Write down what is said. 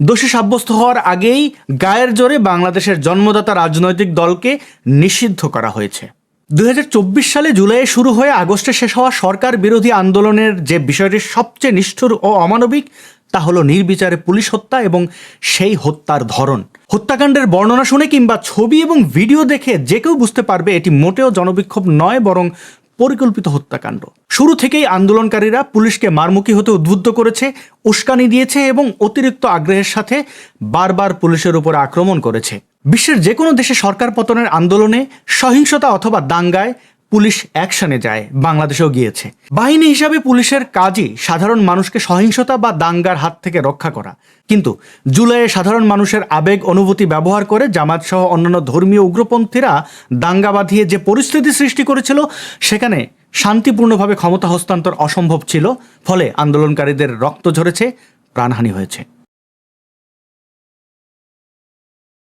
দোষী সাব্যস্ত হওয়ার আগেই গায়ের জোরে বাংলাদেশের জন্মদাতা রাজনৈতিক দলকে নিষিদ্ধ করা হয়েছে। দু হাজার চব্বিশ সালে জুলাইয়ে শুরু হয়ে আগস্টে শেষ হওয়া সরকার বিরোধী আন্দোলনের যে বিষয়টি সবচেয়ে নিষ্ঠুর ও অমানবিক, তা হলো নির্বিচারে পুলিশ হত্যা এবং সেই হত্যার ধরন। হত্যাকাণ্ডের বর্ণনা শুনে কিংবা ছবি এবং ভিডিও দেখে যে কেউ বুঝতে পারবে এটি মোটেও জনবিক্ষোভ নয়, বরং পরিকল্পিত হত্যাকাণ্ড। শুরু থেকেই আন্দোলনকারীরা পুলিশকে মারমুখী হতে উদ্বুদ্ধ করেছে, উস্কানি দিয়েছে এবং অতিরিক্ত আগ্রহের সাথে বারবার পুলিশের উপর আক্রমণ করেছে। বিশ্বের যে কোনো দেশে সরকার পতনের আন্দোলনে সহিংসতা অথবা দাঙ্গায় পুলিশ অ্যাকশনে যায়, বাংলাদেশেও গিয়েছে। বাহিনী হিসাবে পুলিশের কাজই সাধারণ মানুষকে সহিংসতা বা দাঙ্গার হাত থেকে রক্ষা করা। কিন্তু জুলাইয়ে সাধারণ মানুষের আবেগ অনুভূতি ব্যবহার করে জামাত সহ অন্যান্য ধর্মীয় উগ্রপন্থীরা দাঙ্গা বাঁধিয়ে যে পরিস্থিতি সৃষ্টি করেছিল, সেখানে শান্তিপূর্ণভাবে ক্ষমতা হস্তান্তর অসম্ভব ছিল, ফলে আন্দোলনকারীদের রক্ত ঝরেছে, প্রাণহানি হয়েছে।